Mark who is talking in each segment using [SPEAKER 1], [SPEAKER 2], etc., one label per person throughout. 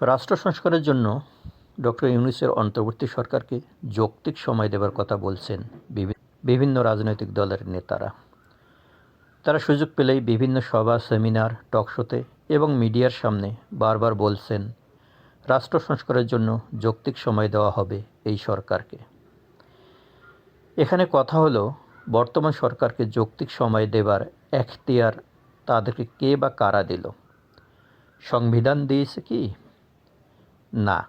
[SPEAKER 1] রাষ্ট্র সংস্কারের জন্য ডক্টর ইউনুসের অন্তর্বর্তী সরকারকে যৌক্তিক সময় দেবার কথা বলছেন বিভিন্ন রাজনৈতিক দলের নেতারা। তারা সুযোগ পেলেই বিভিন্ন সভা, সেমিনার টকশোতে এবং মিডিয়ার সামনে বারবার বলছেন রাষ্ট্র সংস্কারের জন্য যৌক্তিক সময় দেওয়া হবে এই সরকারকে। এখানে কথা হলো, বর্তমান সরকারকে যৌক্তিক সময় দেবার এখতিয়ার তাদেরকে কে বা কারা দিল? সংবিধান দিয়েছে কি? না,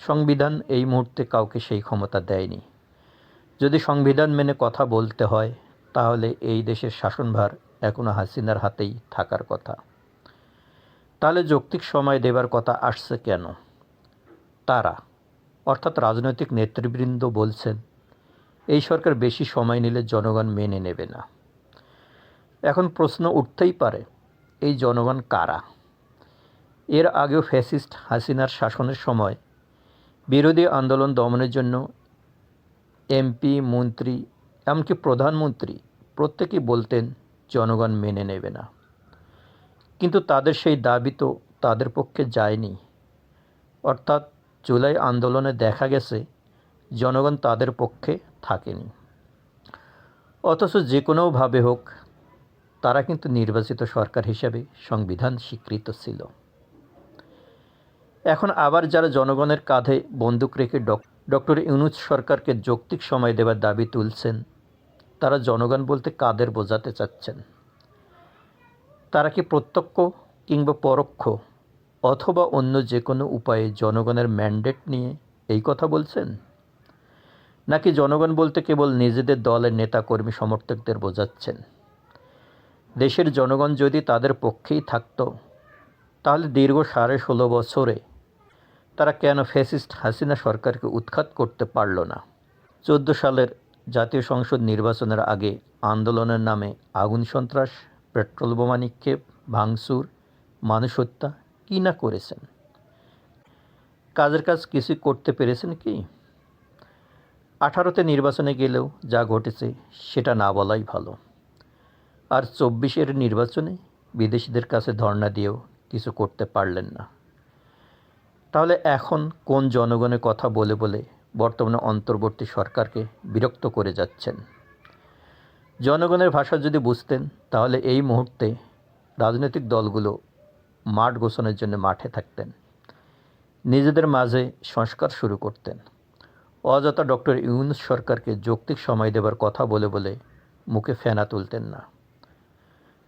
[SPEAKER 1] সংবিধান এই মুহূর্তে কাউকে সেই ক্ষমতা দেয়নি। যদি সংবিধান মেনে কথা বলতে হয়, তাহলে এই দেশের শাসনভার এখনও হাসিনার হাতেই থাকার কথা। তাহলে যৌক্তিক সময় দেবার কথা আসছে কেন? তারা, অর্থাৎ রাজনৈতিক নেতৃবৃন্দ বলছেন, এই সরকার বেশি সময় নিলে জনগণ মেনে নেবে না। এখন প্রশ্ন উঠতেই পারে, এই জনগণ কারা? এর আগেও ফ্যাসিস্ট হাসিনার শাসনের সময় বিরোধী আন্দোলন দমনের জন্য এমপি, মন্ত্রী, এমনকি প্রধানমন্ত্রী প্রত্যেকেই বলতেন, জনগণ মেনে নেবে না। কিন্তু তাদের সেই দাবি তো তাদের পক্ষে যায়নি। অর্থাৎ জুলাই আন্দোলনে দেখা গেছে, জনগণ তাদের পক্ষে থাকেনি। অথচ যে কোনোভাবে হোক, তারা কিন্তু নির্বাচিত সরকার হিসেবে সংবিধান স্বীকৃত ছিল। এখন আবার যারা জনগণের কাঁধে বন্দুক রেখে ডক্টর ইউনুস সরকারকে যৌক্তিক সময় দেবার দাবি তুলছেন, তারা জনগণ বলতে কাদের বোঝাতে চাচ্ছেন? তারা কি প্রত্যক্ষ কিংবা পরোক্ষ অথবা অন্য যে কোনো উপায়ে জনগণের ম্যান্ডেট নিয়ে এই কথা বলছেন? নাকি জনগণ বলতে কেবল নিজেদের দলের নেতাকর্মী সমর্থকদের বোঝাচ্ছেন? দেশের জনগণ যদি তাদের পক্ষেই থাকত, তাহলে দীর্ঘ সাড়ে ষোলো বছরে তারা কেন ফ্যাসিস্ট হাসিনা সরকারকে উৎখাত করতে পারল না? চোদ্দ সালের জাতীয় সংসদ নির্বাচনের আগে আন্দোলনের নামে আগুন সন্ত্রাস, পেট্রোল বোমা নিক্ষেপ, ভাঙচুর, মানুষ হত্যা কী না করেছেন? কাজের কাজ কিছু করতে পেরেছেন কি? আঠারোতে নির্বাচনে গেলেও যা ঘটেছে সেটা না বলাই ভালো। আর চব্বিশের নির্বাচনে বিদেশিদের কাছে ধর্ণা দিয়েও কিছু করতে পারলেন না। তাহলে এখন কোন জনগণের কথা বলে বলে বর্তমানে অন্তর্বর্তী সরকারকে বিরক্ত করে যাচ্ছেন? জনগণের ভাষা যদি বুঝতেন, তাহলে এই মুহূর্তে রাজনৈতিক দলগুলো মাঠ গোছানোর জন্য মাঠে থাকতেন। নিজেদের মাঝে সংস্কার শুরু করতেন। অযথা ডক্টর ইউনুস সরকারকে যৌক্তিক সময় দেবার কথা বলে বলে মুখে ফেনা তুলতেন না।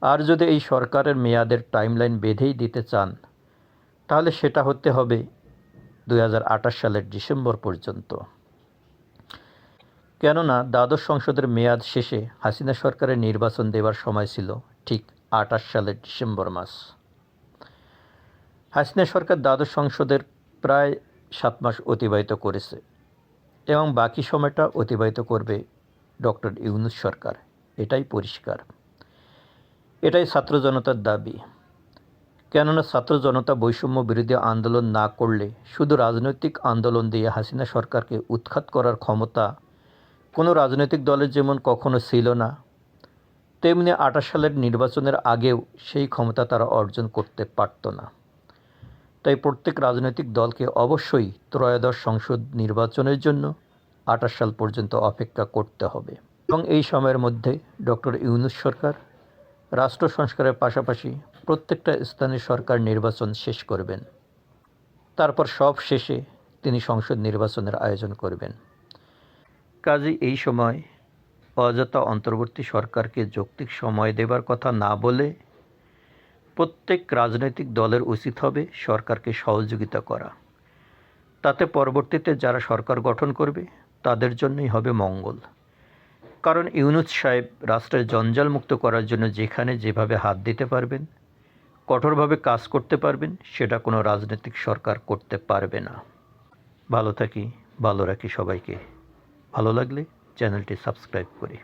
[SPEAKER 1] আর যদি এই সরকারের মেয়াদের টাইমলাইন বেঁধেই দিতে চান তাহলে সেটা হতে হবে দু হাজার আঠাশ সালের ডিসেম্বর পর্যন্ত। কেননা দ্বাদশ সংসদের মেয়াদ শেষে হাসিনা সরকারের নির্বাচন দেওয়ার সময় ছিল ঠিক আটাশ সালের ডিসেম্বর মাস। হাসিনা সরকার দ্বাদশ সংসদের প্রায় সাত মাস অতিবাহিত করেছে এবং বাকি সময়টা অতিবাহিত করবে ডক্টর ইউনুস সরকার। এটাই পরিষ্কার। এটাই ছাত্র জনতার দাবি। কেননা ছাত্র জনতা বৈষম্য বিরোধী আন্দোলন না করলে শুধু রাজনৈতিক আন্দোলন দিয়ে হাসিনা সরকারকে উৎখাত করার ক্ষমতা কোনো রাজনৈতিক দলের যেমন কখনো ছিল না, তেমনি আঠাশ সালের নির্বাচনের আগেও সেই ক্ষমতা তারা অর্জন করতে পারত না। তাই প্রত্যেক রাজনৈতিক দলকে অবশ্যই ত্রয়োদশ সংসদ নির্বাচনের জন্য আঠাশ সাল পর্যন্ত অপেক্ষা করতে হবে। এবং এই সময়ের মধ্যে ডক্টর ইউনুস সরকার রাষ্ট্র সংস্কারের পাশাপাশি প্রত্যেকটা স্থানে সরকার নির্বাচন শেষ করবেন। তারপর সব শেষে তিনি সংসদ নির্বাচনের আয়োজন করবেন। কাজে এই সময় অযথা অন্তর্বর্তী সরকারকে যৌক্তিক সময় দেবার কথা না বলে প্রত্যেক রাজনৈতিক দলের উচিত হবে সরকারকে সহযোগিতা করা। তাতে পরবর্তীতে যারা সরকার গঠন করবে, তাদের জন্যই হবে মঙ্গল। কারণ ইউনুস সাহেব রাষ্ট্রের জঞ্জাল মুক্ত করার জন্য যেখানে যেভাবে হাত দিতে পারবেন কঠোরভাবে কাজ করতে পারবেন, সেটা কোনো রাজনৈতিক সরকার করতে পারবে না। ভালো থাকি, ভালো রাখি সবাইকে। ভালো লাগলে চ্যানেলটি সাবস্ক্রাইব করি।